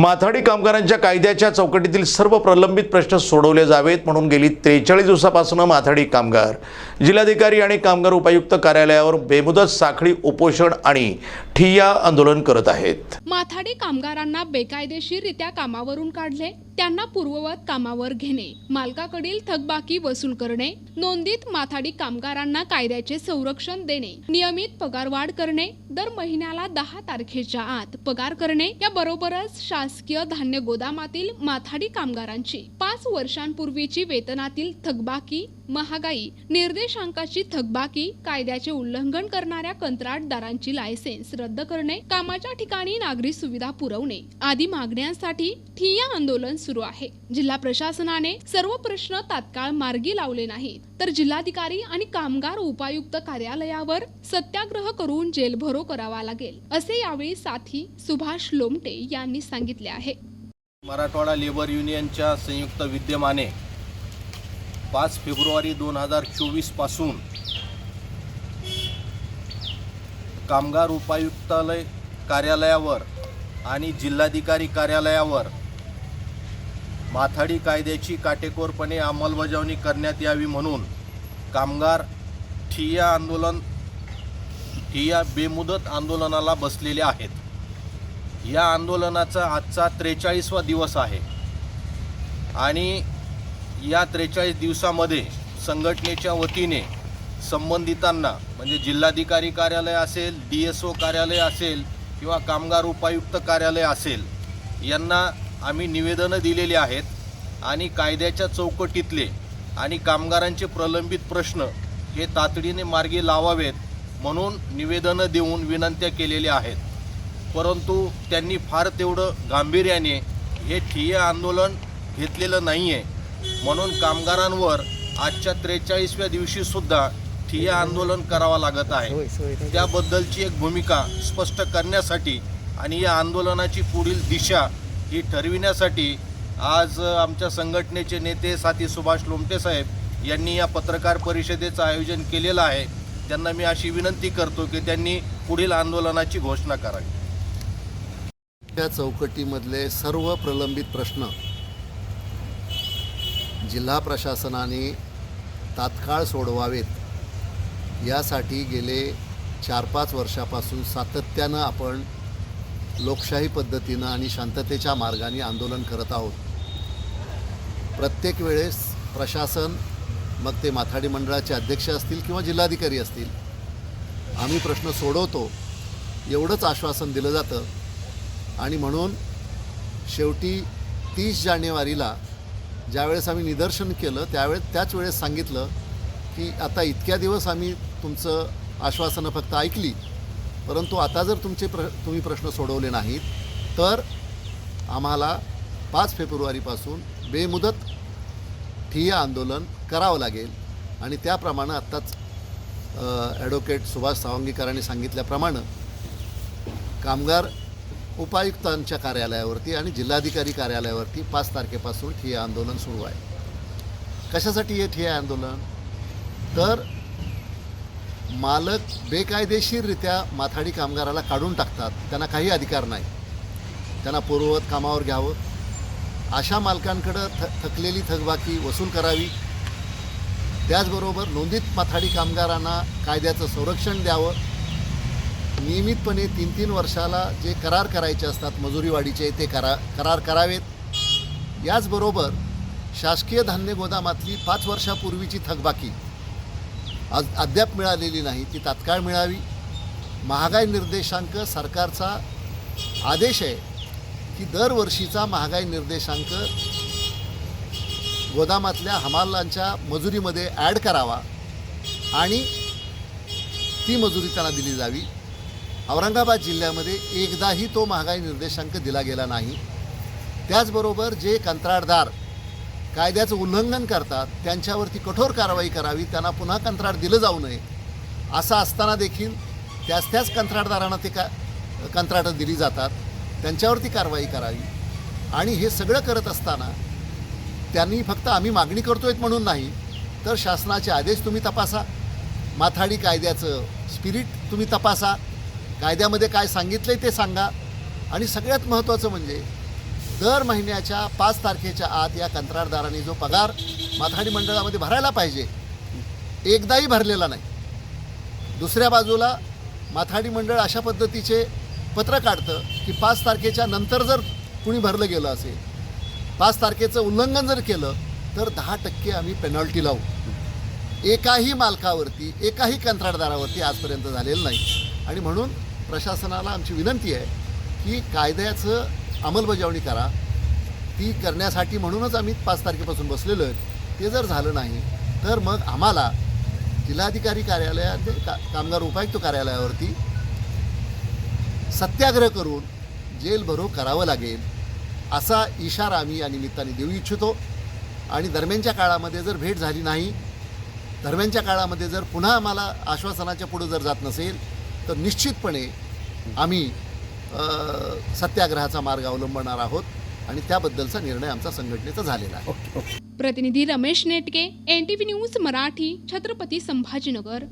माथाडी कामगारांच्या कायद्याच्या चौकटीतील सर्व प्रलंबित प्रश्न सोडवले जावेत म्हणून गेली त्रेचाळीस दिवसापासून माथाडी कामगार. जिल्हाधिकारी आणि कामगार उपायुक्त कार्यालयावर बेमुदत साखळी उपोषण आणि ठिय्या आंदोलन करत आहेत. माथाडी कामगारांना बेकायदेशीररित्या कामावरून काढले त्यांना पूर्ववत कामावर घेणे मालकाकडील थकबाकी वसूल करणे नोंदीत माथाडी कामगारांना कायद्याचे संरक्षण देणे नियमित पगारवाढ करणे दर महिन्याला दहा तारखेच्या आत पगार करणे या बरोबरच शासकीय धान्य गोदामातील माथाडी कामगारांची पाच वर्षांपूर्वीची वेतनातील थकबाकी महागाई निर्देशांकाची थकबाकी कायद्याचे उल्लंघन करणाऱ्या कंत्राटदारांची लायसेन्स रद्द करणे कामाच्या ठिकाणी नागरी सुविधा पुरवणे आदी मागण्यांसाठी ठिय्या आंदोलन सुरू आहे. जिल्हा प्रशासनाने सर्व प्रश्न तात्काळ मार्गी लावले नाहीत. तर जिल्हाधिकारी आणि कामगार उपायुक्त कार्यालयावर सत्याग्रह करून जेलभरो करावा लागेल असे यावेळी साथी सुभाष लोमटे यांनी सांगितले आहे. मराठवाडा लेबर युनियनच्या संयुक्त विद्यमाने पाच फेब्रुवारी दोन हजार चोवीसपासून कामगार उपायुक्तालय कार्यालयावर आणि जिल्हाधिकारी कार्यालयावर माथाडी कायद्याची काटेकोरपणे अंमलबजावणी करण्यात यावी म्हणून कामगार ठिय्या आंदोलन ठिय्या बेमुदत आंदोलनाला बसलेले आहेत. या आंदोलनाचा आजचा त्रेचाळीसवा दिवस आहे. आणि या त्रेचाळीस दिवसामध्ये संघटनेच्या वतीने संबंधितांना म्हणजे जिल्हाधिकारी कार्यालय असेल डी एस ओ कार्यालय असेल किंवा कामगार उपायुक्त कार्यालय असेल यांना आम्ही निवेदनं दिलेली आहेत आणि कायद्याच्या चौकटीतले आणि कामगारांचे प्रलंबित प्रश्न हे तातडीने मार्गी लावावेत म्हणून निवेदनं देऊन विनंत्या केलेल्या आहेत. परंतु त्यांनी फार तेवढं गांभीर्याने हे ठिय्या आंदोलन घेतलेलं नाही आहे म्हणून कामगारांवर आजच्या त्रेचाळीसव्या दिवशीसुद्धा ठिय्या आंदोलन करावं लागत आहे. त्याबद्दलची एक भूमिका स्पष्ट करण्यासाठी आणि या आंदोलनाची पुढील दिशा ही ठरविण्यासाठी आज आमच्या संघटनेचे नेते साथी सुभाष लोमटे साहेब यांनी या पत्रकार परिषदेचं आयोजन केलेलं आहे. त्यांना मी अशी विनंती करतो की त्यांनी पुढील आंदोलनाची घोषणा करावी. त्या चौकटीमधले सर्व प्रलंबित प्रश्न जिल्हा प्रशासनाने तात्काळ सोडवावेत. यासाठी गेले चार पाच वर्षापासून सातत्यानं आपण लोकशाही पद्धतीनं आणि शांततेच्या मार्गाने आंदोलन करत आहोत. प्रत्येक वेळेस प्रशासन मग ते माथाडी मंडळाचे अध्यक्ष असतील किंवा जिल्हाधिकारी असतील आम्ही प्रश्न सोडवतो एवढंच आश्वासन दिलं जातं. आणि म्हणून शेवटी तीस जानेवारीला ज्यावेळेस आम्ही निदर्शन केलं त्यावेळेस त्याच वेळेस सांगितलं की आता इतक्या दिवस आम्ही तुमचं आश्वासनं फक्त ऐकली परंतु आता जर तुमचे प्र तुम्ही प्रश्न सोडवले नाहीत तर आम्हाला पाच फेब्रुवारीपासून बेमुदत ठिय्या आंदोलन करावं लागेल. आणि त्याप्रमाणे आत्ताच ॲडव्होकेट सुभाष सावंगीकरांनी सांगितल्याप्रमाणे कामगार उपायुक्तांच्या कार्यालयावरती आणि जिल्हाधिकारी कार्यालयावरती पाच तारखेपासून ठिय्या आंदोलन सुरू आहे. कशासाठी हे ठिय्या आंदोलन? तर मालक बेकायदेशीररित्या माथाडी कामगाराला काढून टाकतात. त्यांना काही अधिकार नाही. त्यांना पूर्ववत कामावर घ्यावं. अशा मालकांकडं थ थकलेली थकबाकी वसूल करावी. त्याचबरोबर नोंदीत माथाडी कामगारांना कायद्याचं संरक्षण द्यावं. नियमितपणे तीन तीन वर्षाला जे करार करायचे असतात मजुरीवाढीचे ते करा करार करावेत. याचबरोबर शासकीय धान्य गोदामातली पाच वर्षापूर्वीची थकबाकी. आज अद्याप मिळालेली नाही ती तात्काळ मिळावी. महागाई निर्देशांक सरकारचा आदेश आहे की दरवर्षीचा महागाई निर्देशांक गोदामातल्या हमालांच्या मजुरीमध्ये ॲड करावा आणि ती मजुरी त्यांना दिली जावी. औरंगाबाद जिल्ह्यामध्ये एकदाही तो महागाई निर्देशांक दिला गेला नाही. त्याचबरोबर जे कंत्राटदार कायद्याचं उल्लंघन करतात त्यांच्यावरती कठोर कारवाई करावी त्यांना पुन्हा कंत्राट दिलं जाऊ नये असं असताना देखील त्याच त्याच कंत्राटदारांना ते का कंत्राटं दिली जातात. त्यांच्यावरती कारवाई करावी. आणि हे सगळं करत असताना त्यांनी फक्त आम्ही मागणी करतोय म्हणून नाही तर शासनाचे आदेश तुम्ही तपासा. माथाडी कायद्याचं स्पिरिट तुम्ही तपासा. कायद्यामध्ये काय सांगितलं आहे ते सांगा. आणि सगळ्यात महत्त्वाचं म्हणजे दर महिन्याच्या पाच तारखेच्या आत या कंत्राटदाराने जो पगार माथाडी मंडळामध्ये भरायला पाहिजे एकदाही भरलेला नाही. दुसऱ्या बाजूला माथाडी मंडळ अशा पद्धतीचे पत्र काढतं की पाच तारखेच्या नंतर जर कुणी भरलं गेलं असेल पाच तारखेचं उल्लंघन जर केलं तर दहा टक्के आम्ही पेनॉल्टी लावू. एकाही मालकावरती एकाही कंत्राटदारावरती आजपर्यंत झालेलं नाही. आणि म्हणून प्रशासनाला आमची विनंती आहे की कायद्याचं अंमलबजावणी करा. ती करण्यासाठी म्हणूनच आम्ही पाच तारखेपासून बसलेलो आहे. ते जर झालं नाही तर मग आम्हाला जिल्हाधिकारी कार्यालयात का कामगार उपायुक्त कार्यालयावरती सत्याग्रह करून जेल भरो करावं लागेल असा इशारा आम्ही या निमित्ताने देऊ इच्छितो. आणि दरम्यानच्या काळामध्ये जर भेट झाली नाही दरम्यानच्या काळामध्ये जर पुन्हा आम्हाला आश्वासनाच्या पुढं जर जात नसेल तर निश्चितपणे आम्ही सत्याग्रहाचा मार्ग अवलंबणार आहोत आणि त्याबद्दलचा निर्णय आमचा संघटनेचा झालेला आहे. प्रतिनिधी Ramesh Netke N T V news Marathi Chhatrapati Sambhajinagar.